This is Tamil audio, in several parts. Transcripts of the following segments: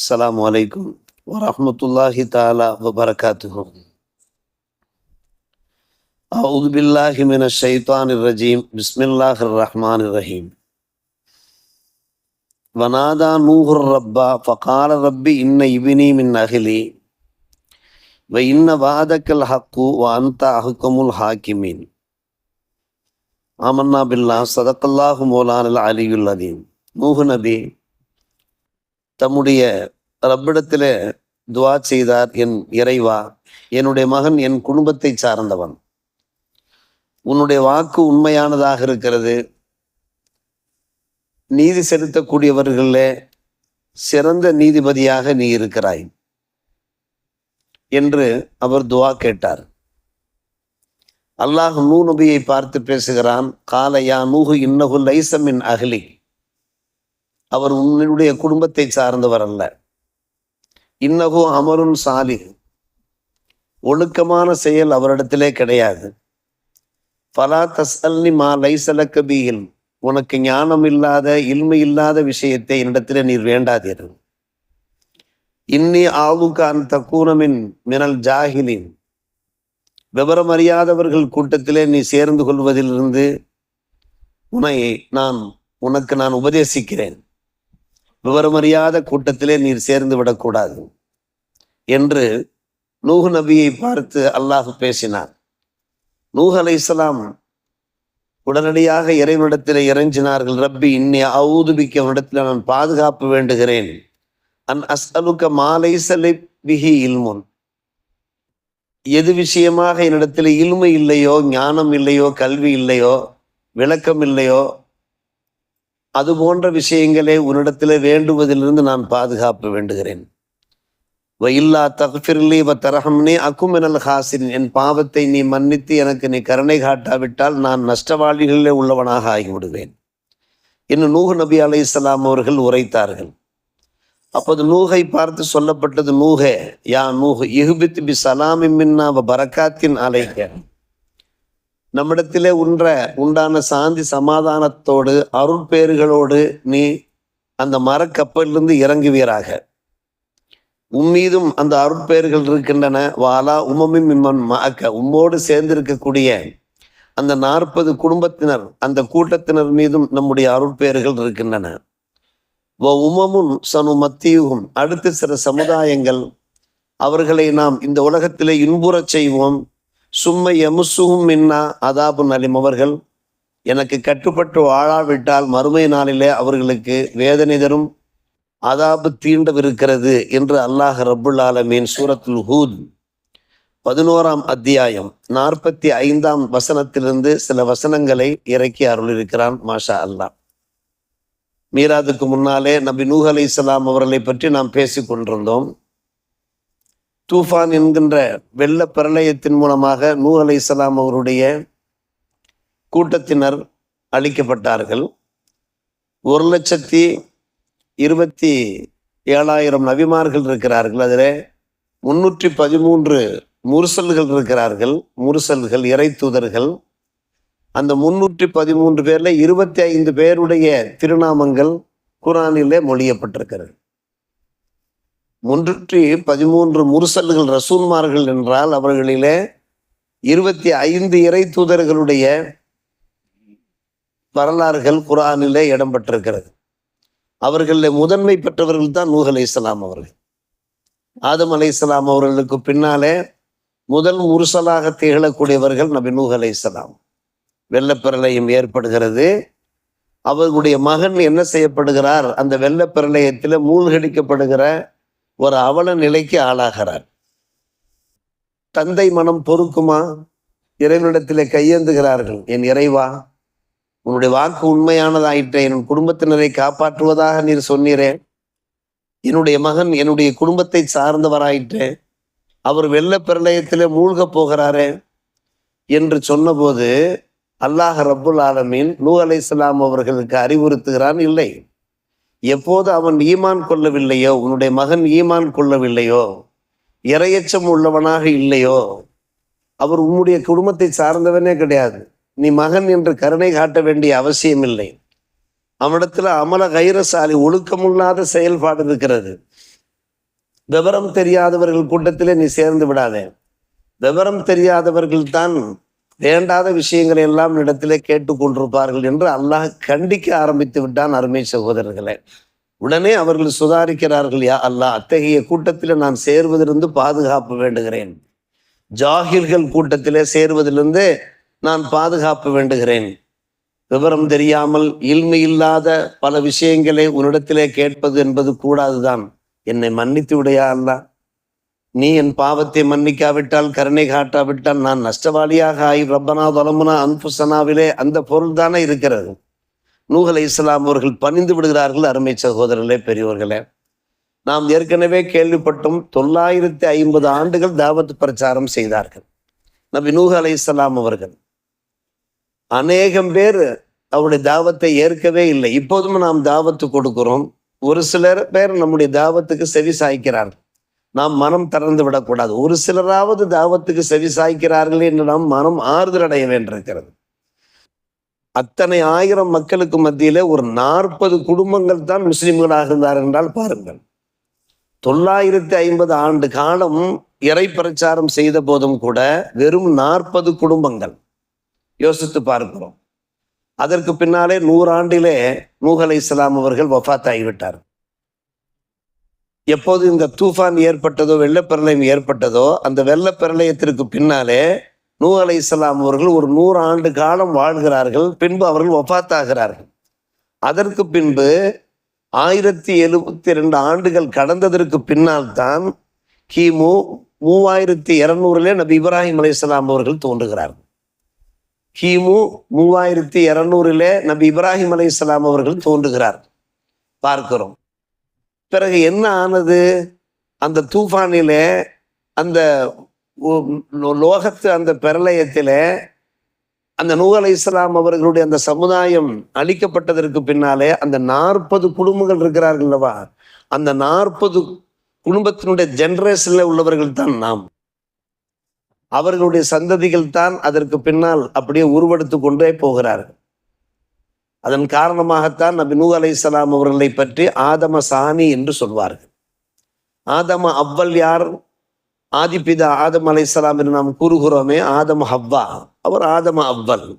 السلام عليكم ورحمة الله تعالى وبركاته. أعوذ بالله من الشيطان الرجيم. بسم الله الرحمن الرحيم. ونادى نوح الرب فقال ربي إن ابني من أهلي وإن وعدك الحق وأنت أحكم الحاكمين. آمنا بالله. صدق الله مولانا العلي العظيم. نوح نبي. தம்முடைய ரப்பிடத்தில் துவா செய்தார் என் இறைவா என்னுடைய மகன் என் குடும்பத்தை சார்ந்தவன். உன்னுடைய வாக்கு உண்மையானதாக இருக்கிறது. நீதி செலுத்தக்கூடியவர்களில் சிறந்த நீதிபதியாக நீ இருக்கிறாய் என்று அவர் துவா கேட்டார். அல்லாஹ் நூ நபியை பார்த்து பேசுகிறான் காலையா நூகு இன்னகு லைசமின் அகலி அவர் உன்னுடைய குடும்பத்தை சார்ந்தவர் அல்ல. இன்னகோ அமருன் சாலி ஒழுக்கமான செயல் அவரிடத்திலே கிடையாது. பலா தசல்னி மா லைசலக்க பீயில் உனக்கு ஞானம் இல்லாத இல்மை இல்லாத விஷயத்தை என்னிடத்திலே நீர் வேண்டாதீர் இன்னி ஆவுக்கு அந்த கூனமின் மினல் ஜாகிலின் விவரம் அறியாதவர்கள் கூட்டத்திலே நீ சேர்ந்து கொள்வதிலிருந்து உன்னை நான் உனக்கு நான் உபதேசிக்கிறேன். விவரமறியாத கூட்டத்திலே நீர் சேர்ந்து விடக்கூடாது என்று நூஹ் நபியை பார்த்து அல்லாஹ் பேசினார் நூஹ் அலை இஸ்லாம் உடனடியாக இறைவனிடத்தில் இறைஞ்சினார்கள் ரப்பி இன்னி அவுதுபிக்க இடத்துல நான் பாதுகாப்பு வேண்டுகிறேன். அன் அஸ்அலுக்க மாலை சலை பிஹி இல்முன். எது விஷயமாக என்னிடத்தில் இல்மை இல்லையோ ஞானம் இல்லையோ கல்வி இல்லையோ விளக்கம் இல்லையோ அது போன்ற விஷயங்களே உன்னிடத்தில் வேண்டுவதிலிருந்து நான் பாதுகாப்பு வேண்டுகிறேன். வ இல்லா வ தரஹம்னே அக்குமெனல் ஹாசின் என் பாவத்தை நீ மன்னித்து எனக்கு நீ கருணை காட்டாவிட்டால் நான் நஷ்டவாளிகளிலே உள்ளவனாக ஆகிவிடுவேன். இன்னும் நூஹ் நபி அலை இஸ்லாம் அவர்கள் உரைத்தார்கள். அப்போது நூகை பார்த்து சொல்லப்பட்டது நூகே யா நூஹ் இஹுபித் பி சலாமி மின்னா வ பரக்காத்தின் அலைக்க நம்மிடத்திலே உன்ற உண்டான சாந்தி சமாதானத்தோடு அருட்பேறுகளோடு நீ அந்த மரக்கப்பலிருந்து இறங்குவீராக. உம்மீதும் அந்த அருட்பேறுகள் இருக்கின்றன. வாலா உமமும் இம்மன் மாக்க. உம்மோடு சேர்ந்திருக்கக்கூடிய அந்த நாற்பது குடும்பத்தினர் அந்த கூட்டத்தினர் மீதும் நம்முடைய அருட்பேறுகள் இருக்கின்றன. வ உமமும் சனு மத்தியுகும் அடுத்த சில சமுதாயங்கள் அவர்களை நாம் இந்த உலகத்திலே இன்புறச் செய்வோம். சும்மை எமுசுகும் மின்னா அதாபுன் அலிம் அவர்கள். எனக்கு கட்டுப்பட்டு வாழாவிட்டால் மறுமை நாளிலே அவர்களுக்கு வேதனை தரும். அதாபு தீண்டவிருக்கிறது என்று அல்லாஹ் ரபுல் ஆலமீன் சூரத்துல் ஹூத் பதினோராம் அத்தியாயம் நாற்பத்தி ஐந்தாம் வசனத்திலிருந்து சில வசனங்களை இறக்கி அருளிருக்கிறான் மாஷா அல்லாஹ் மீராதுக்கு முன்னாலே நபி நூஹ் அலி இஸ்லாம் அவர்களை பற்றி நாம் பேசிக் கொண்டிருந்தோம் தூஃபான் என்கின்ற வெள்ள பிரளயத்தின் மூலமாக நூ அலி இஸ்லாம் அவருடைய கூட்டத்தினர் அளிக்கப்பட்டார்கள் ஒரு லட்சத்தி இருபத்தி ஏழாயிரம் நபிமார்கள் இருக்கிறார்கள். அதில் முன்னூற்றி பதிமூன்று முருசல்கள் இருக்கிறார்கள். முருசல்கள் இறை தூதர்கள். அந்த முன்னூற்றி பதிமூன்று பேரில் இருபத்தி ஐந்து பேருடைய திருநாமங்கள் குரானிலே மொழியப்பட்டிருக்கிறது. முன்னூற்றி பதிமூன்று முரசல்கள் ரசூல்மார்கள் என்றால் அவர்களிலே இருபத்தி ஐந்து இறை தூதர்களுடைய வரலாறுகள் குரானிலே இடம்பெற்றிருக்கிறது. அவர்களில் முதன்மை பெற்றவர்கள் தான் நூஹ் அலை இஸ்லாம் அவர்கள். ஆதம் அலை இஸ்லாம் அவர்களுக்கு பின்னாலே முதல் முருசலாக திகழக்கூடியவர்கள் நபி நூஹ் அலை இஸ்லாம் வெள்ளப்பிரளயம் ஏற்படுகிறது. அவர்களுடைய மகன் என்ன செய்யப்படுகிறார்? அந்த வெள்ளப்பிரளயத்தில் மூழ்கடிக்கப்படுகிற ஒரு அவல நிலைக்கு ஆளாகிறார். தந்தை மனம் பொறுக்குமா? இறைவனிடத்திலே கையேந்துகிறார்கள். என் இறைவா உன்னுடைய வாக்கு உண்மையானதாயிற்று. என் குடும்பத்தினரை காப்பாற்றுவதாக நீர் சொன்னீரே. என்னுடைய மகன் என்னுடைய குடும்பத்தை சார்ந்தவராயிற்று. அவர் வெள்ள பிரளயத்தில் மூழ்கப் போகிறாரே என்று சொன்னபோது அல்லாஹ் ரபுல் ஆலமீன் நூ அலை இஸ்லாம் அவர்களுக்கு அறிவுறுத்துகிறான் இல்லை. எப்போது அவன் ஈமான் கொள்ளவில்லையோ உன்னுடைய மகன் ஈமான் கொள்ளவில்லையோ இரையச்சம் உள்ளவனாக இல்லையோ அவர் உன்னுடைய குடும்பத்தை சார்ந்தவனே கிடையாது. நீ மகன் என்று கருணை காட்ட வேண்டிய அவசியம் இல்லை. அவனிடத்துல அமல கைரசாலி ஒழுக்கமில்லாத செயல்பாடு இருக்கிறது. விவரம் தெரியாதவர்கள் கூட்டத்திலே நீ சேர்ந்து விடாதே. விவரம் தெரியாதவர்கள் தான் வேண்டாத விஷயங்களை எல்லாம் இடத்திலே கேட்டுக்கொண்டிருப்பார்கள் என்று அல்லாஹ் கண்டிக்க ஆரம்பித்து விட்டான் அருமை சகோதரர்களே. உடனே அவர்கள் சுதாரிக்கிறார்கள் யா அல்லாஹ் அத்தகைய கூட்டத்தில் நான் சேர்வதிலிருந்து பாதுகாப்பு வேண்டுகிறேன். ஜாகில்கள் கூட்டத்திலே சேர்வதிலிருந்து நான் பாதுகாப்பு வேண்டுகிறேன். விவரம் தெரியாமல் இல்மை இல்லாத பல விஷயங்களை உன்னிடத்திலே கேட்பது என்பது கூடாதுதான். என்னை மன்னித்து விடையா அல்லாஹ். நீ என் பாவத்தை மன்னிக்காவிட்டால் கருணை காட்டாவிட்டால் நான் நஷ்டவாளியாக ஆகி ரப்பனா தொலமுனா அன்புசனாவிலே அந்த பொருள் தானே இருக்கிறது நூகலை இஸ்லாம் அவர்கள் பணிந்து விடுகிறார்கள் அருமை சகோதரர்களே பெரியவர்களே நாம் ஏற்கனவே கேள்விப்பட்டோம் தொள்ளாயிரத்தி ஐம்பது ஆண்டுகள் தாவத் பிரச்சாரம் செய்தார்கள். நபி நூஹ் அலை இஸ்லாம் அவர்கள். அநேகம் பேர் அவருடைய தாவத்தை ஏற்கவே இல்லை. இப்போதும் நாம் தாவத்து கொடுக்கிறோம். ஒரு சிலர் பேர் நம்முடைய தாவத்துக்கு செவி சாய்க்கிறார்கள். நாம் மனம் திறந்து விடக்கூடாது. ஒரு சிலராவது தாவத்துக்கு செவி சாய்க்கிறார்கள் என்று நாம் மனம் ஆறுதல் அடைய வேண்டியிருக்கிறது. அத்தனை ஆயிரம் மக்களுக்கு மத்தியில ஒரு நாற்பது குடும்பங்கள் தான் முஸ்லிம்களாக இருந்தார் என்றால் பாருங்கள். தொள்ளாயிரத்தி ஐம்பது ஆண்டு காலம் இறை பிரச்சாரம் செய்த போதும் கூட வெறும் நாற்பது குடும்பங்கள். யோசித்து பார்க்கிறோம். அதற்கு பின்னாலே நூறாண்டிலே நூகலை இஸ்லாம் அவர்கள் வஃத் ஆகிவிட்டார் எப்போது இந்த தூஃபான் ஏற்பட்டதோ வெள்ளப்பிரளயம் ஏற்பட்டதோ அந்த வெள்ளப்பிரளயத்திற்கு பின்னாலே நூ அலை இஸ்லாம் அவர்கள் ஒரு நூறு ஆண்டு காலம் வாழ்கிறார்கள். பின்பு அவர்கள் ஒப்பாத்தாகிறார்கள் அதற்கு பின்பு ஆயிரத்தி எழுபத்தி ரெண்டு ஆண்டுகள் கடந்ததற்கு பின்னால் தான் கிமு மூவாயிரத்தி இரநூறுலே நபி இப்ராஹிம் அலி இஸ்லாம் அவர்கள் தோன்றுகிறார்கள். கிமு மூவாயிரத்தி இரநூறுலே நபி இப்ராஹிம் அலி இஸ்லாம் அவர்கள் தோன்றுகிறார். பார்க்கிறோம். பிறகு என்ன ஆனது? அந்த தூஃபானிலே அந்த லோகத்து அந்த பிரளயத்திலே அந்த நூ அலை இஸ்லாம் அவர்களுடைய அந்த சமுதாயம் அழிக்கப்பட்டதற்கு பின்னாலே அந்த நாற்பது குடும்பங்கள் இருக்கிறார்கள் அல்லவா? அந்த நாற்பது குடும்பத்தினுடைய ஜென்ரேஷனில் உள்ளவர்கள் தான் நாம். அவர்களுடைய சந்ததிகள் தான் அதற்கு பின்னால் அப்படியே உருவெடுத்து கொண்டே போகிறார்கள். அதன் காரணமாகத்தான் நபி நூ அலைஹிஸ்ஸலாம் அவர்களை பற்றி ஆதம சாணி என்று சொல்வார்கள். ஆதம அவ்வல் யார்? ஆதிபிதா ஆதம் அலைஹிஸ்ஸலாம் என்று நாம் கூறுகிறோமே ஆதம ஹவ்வா. அவர் ஆதம அவ்வல்.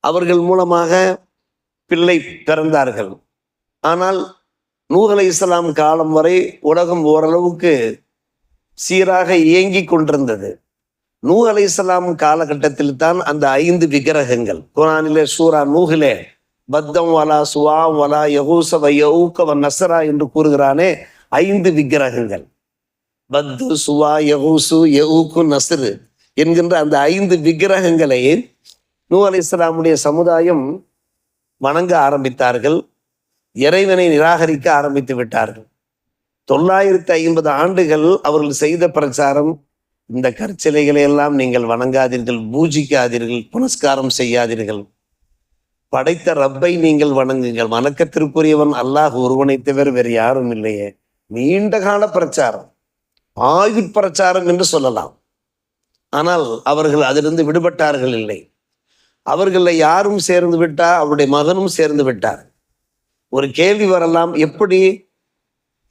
அவர்கள் மூலமாக பிள்ளை பிறந்தார்கள். ஆனால் நூஹ் இஸ்லாம் காலம் வரை உலகம் ஓரளவுக்கு சீராக இயங்கி கொண்டிருந்தது. நூ அலைஹிஸ்ஸலாம் காலகட்டத்தில் தான் அந்த ஐந்து விக்கிரகங்கள். குரானிலே சூரா நூகிலே பத்தம் வலா சுவா வலா யகூச வ நசரா என்று கூறுகிறானே ஐந்து விக்கிரகங்கள். பத்து சுவா யகூசு யகூக்கு நஸ்ரு என்கின்ற அந்த ஐந்து விக்கிரகங்களை நூ அலைஹிஸ்ஸலாமுடைய சமுதாயம் வணங்க ஆரம்பித்தார்கள். இறைவனை நிராகரிக்க ஆரம்பித்து விட்டார்கள். தொள்ளாயிரத்தி ஐம்பது ஆண்டுகள் அவர்கள் செய்த பிரச்சாரம் இந்த கற்சிலைகளை எல்லாம் நீங்கள் வணங்காதீர்கள் பூஜிக்காதீர்கள் புனஸ்காரம் செய்யாதீர்கள். படைத்த ரப்பை நீங்கள் வணங்குங்கள். வணக்கத்திற்குரியவன் அல்லாஹ் ஒருவனை தவிர வேறு யாரும் இல்லையே. நீண்ட கால பிரச்சாரம். ஆயுட் பிரச்சாரம் என்று சொல்லலாம். ஆனால் அவர்கள் அதிலிருந்து விடுபட்டார்கள் இல்லை. அவர்களில் யாரும் சேர்ந்து விட்டா அவருடைய மகனும் சேர்ந்து விட்டார். ஒரு கேள்வி வரலாம் எப்படி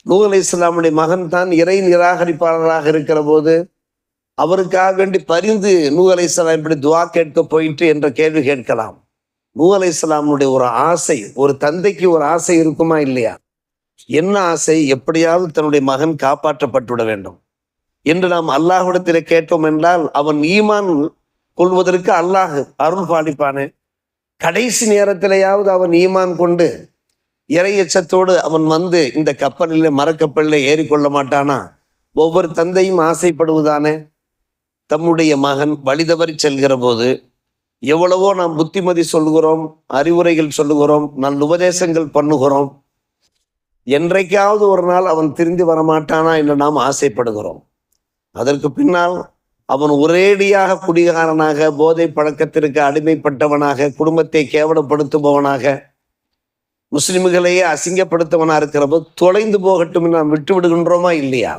நூ இஸ்லாமுடைய மகன் தான் இறை நிராகரிப்பாளராக இருக்கிற போது அவருக்காக வேண்டி பரிந்து நூ அலை இஸ்லாம் இப்படி துவா கேட்க போயிட்டு என்ற கேள்வி கேட்கலாம். நூ அலை இஸ்லாமுடைய ஒரு ஆசை ஒரு தந்தைக்கு ஒரு ஆசை இருக்குமா இல்லையா? என்ன ஆசை? எப்படியாவது தன்னுடைய மகன் காப்பாற்றப்பட்டுவிட வேண்டும். என்று நாம் அல்லாஹ்விடத்திலே கேட்டோம் என்றால் அவன் ஈமான் கொள்வதற்கு அல்லாஹ் அருள் பாலிப்பானே. கடைசி நேரத்திலேயாவது அவன் ஈமான் கொண்டு இறை எச்சத்தோடு அவன் வந்து இந்த கப்பலில் மரக்கப்பலில் ஏறிக்கொள்ள மாட்டானா? ஒவ்வொரு தந்தையும் ஆசைப்படுவதானே? தம்முடைய மகன் வழிதவறி செல்கிற போது எவ்வளவோ நாம் புத்திமதி சொல்கிறோம் அறிவுரைகள் சொல்லுகிறோம் நல்ல உபதேசங்கள் பண்ணுகிறோம். என்றைக்காவது ஒரு நாள் அவன் திரும்பி வரமாட்டானா என்று நாம் ஆசைப்படுகிறோம். அதற்கு பின்னால் அவன் ஒரேடியாக குடிகாரனாக போதை பழக்கத்திற்கு அடிமைப்பட்டவனாக குடும்பத்தை கேவலப்படுத்துபவனாக முஸ்லிம்களையே அசிங்கப்படுத்தவனாக இருக்கிற போது தொலைந்து போகட்டும் நாம் விட்டு விடுகின்றோமா இல்லையா?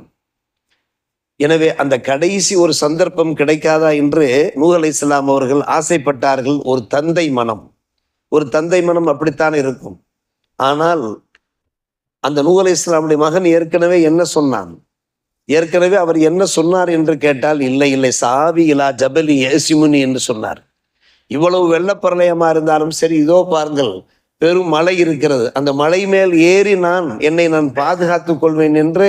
எனவே அந்த கடைசி ஒரு சந்தர்ப்பம் கிடைக்காதா என்று நூஹ் இஸ்லாம் அவர்கள் ஆசைப்பட்டார்கள். ஒரு தந்தை மனம். ஒரு தந்தை மனம் அப்படித்தான் இருக்கும். ஆனால் அந்த நூஹ் இஸ்லாமுடைய மகன் ஏற்கனவே என்ன சொன்னான்? ஏற்கனவே அவர் என்ன சொன்னார் என்று கேட்டால் இல்லை இல்லை சாவி இலா ஜபலி ஏசிமுனி என்று சொன்னார். இவ்வளவு வெள்ளப்பிரளயமா இருந்தாலும் சரி இதோ பாருங்கள் பெரும் மலை இருக்கிறது. அந்த மலை மேல் ஏறி நான் என்னை நான் பாதுகாத்துக் கொள்வேன் என்று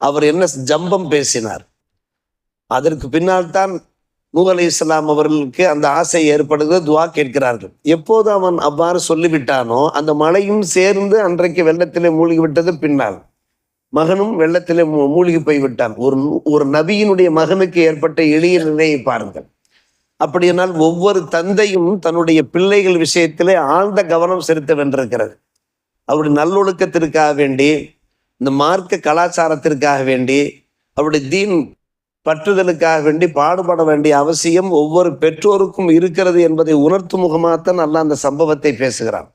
அவர் என்ன ஜம்பம் பேசினார். அதற்கு பின்னால் தான் நூ இஸ்லாம் அவர்களுக்கு அந்த ஆசை ஏற்படுகிறது துவா கேட்கிறார்கள். எப்போது அவன் அவ்வாறு சொல்லிவிட்டானோ அந்த மலையும் சேர்ந்து அன்றைக்கு வெள்ளத்திலே மூழ்கி விட்டது பின்னால். மகனும் வெள்ளத்திலே மூ- மூழ்கி போய்விட்டான். ஒரு ஒரு நபியினுடைய மகனுக்கு ஏற்பட்ட எளிய நிலையை பாருங்கள். அப்படியானால் ஒவ்வொரு தந்தையும் தன்னுடைய பிள்ளைகள் விஷயத்திலே ஆழ்ந்த கவனம் செலுத்த வென்றிருக்கிறது. அவருடைய நல்லொழுக்கத்திற்காக வேண்டி இந்த மார்க்க கலாச்சாரத்திற்காக வேண்டி அவருடைய தீன் பற்றுதலுக்காக வேண்டி பாடுபட வேண்டிய அவசியம் ஒவ்வொரு பெற்றோருக்கும் இருக்கிறது என்பதை உணர்த்து முகமாகத்தான் அல்லாஹ் அந்த சம்பவத்தை பேசுகிறான்.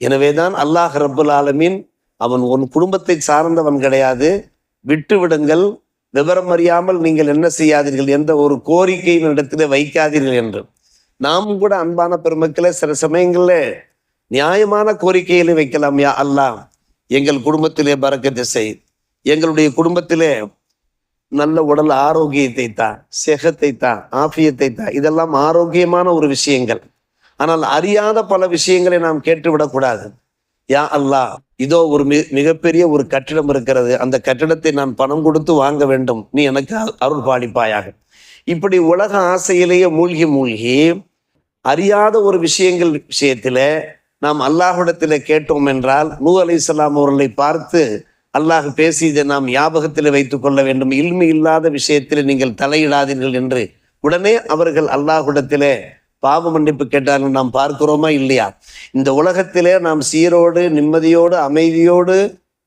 எனவேதான் அல்லாஹ் ரபுல் ஆலமீன் அவன் உன் குடும்பத்தை சார்ந்தவன் கிடையாது. விட்டு விடுங்கள் விவரம் அறியாமல் நீங்கள் என்ன செய்யாதீர்கள் எந்த ஒரு கோரிக்கையின் இடத்திலே வைக்காதீர்கள் என்று. நாமும் கூட அன்பான பெருமக்களை சில சமயங்களில் நியாயமான கோரிக்கைகளை வைக்கலாம் யா அல்லாஹ். எங்கள் குடும்பத்திலே பறக்கத்தை செய் எங்களுடைய குடும்பத்திலே நல்ல உடல் ஆரோக்கியத்தை தான் செகத்தை தான் ஆபியத்தை தான் இதெல்லாம் ஆரோக்கியமான ஒரு விஷயங்கள். ஆனால் அறியாத பல விஷயங்களை நாம் கேட்டுவிடக்கூடாது. யா அல்லாஹ் இதோ ஒரு மி மிகப்பெரிய ஒரு கட்டிடம் இருக்கிறது. அந்த கட்டிடத்தை நான் பணம் கொடுத்து வாங்க வேண்டும். நீ எனக்கு அருள் பாலிப்பாயாக. இப்படி உலக ஆசையிலேயே மூழ்கி மூழ்கி அறியாத ஒரு விஷயங்கள் விஷயத்தில் நாம் அல்லாஹ்விடத்தில் கேட்டோம் என்றால் நூ அலைஹிஸ்ஸலாம் அவர்களை பார்த்து அல்லாஹ் பேசியதை நாம் ஞாபகத்தில் வைத்துக் கொள்ள வேண்டும். இல்மி இல்லாத விஷயத்தில் நீங்கள் தலையிடாதீர்கள் என்று உடனே அவர்கள் அல்லாஹ்விடத்திலே பாவ மன்னிப்பு கேட்டார்கள். நாம் பார்க்கிறோமா இல்லையா? இந்த உலகத்திலே நாம் சீரோடு நிம்மதியோடு அமைதியோடு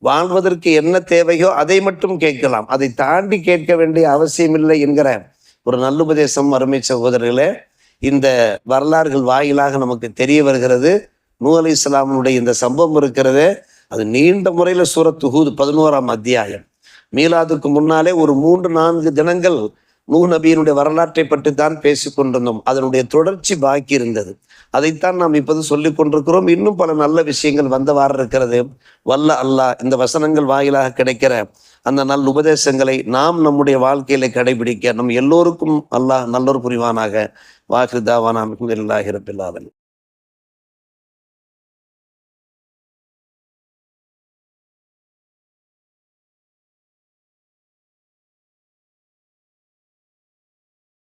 வாழ்வதற்கு என்ன தேவையோ அதை மட்டும் கேட்கலாம். அதை தாண்டி கேட்க வேண்டிய அவசியமில்லை என்கிற ஒரு நல்லுபதேசம் அருமை சகோதரர்களே. இந்த வரலாறுகள் வாயிலாக நமக்கு தெரிய வருகிறது. நூ அலி இஸ்லாமனுடைய இந்த சம்பவம் இருக்கிறதே அது நீண்ட முறையில் சூரத் ஹூத் பதினோராம் அத்தியாயம். மீலாதுக்கு முன்னாலே ஒரு மூன்று நான்கு தினங்கள் நூ நபியினுடைய வரலாற்றை பற்றி தான் பேசி கொண்டிருந்தோம். அதனுடைய தொடர்ச்சி பாக்கி இருந்தது. அதைத்தான் நாம் இப்போது சொல்லி கொண்டிருக்கிறோம். இன்னும் பல நல்ல விஷயங்கள் வந்தவாறு இருக்கிறது. வல்ல அல்லாஹ் இந்த வசனங்கள் வாயிலாக கிடைக்கிற அந்த நல்ல உபதேசங்களை நாம் நம்முடைய வாழ்க்கையில கடைபிடிக்க நம் எல்லோருக்கும் அல்லாஹ் நல்லொரு புரிவானாக. வாக்குதாவான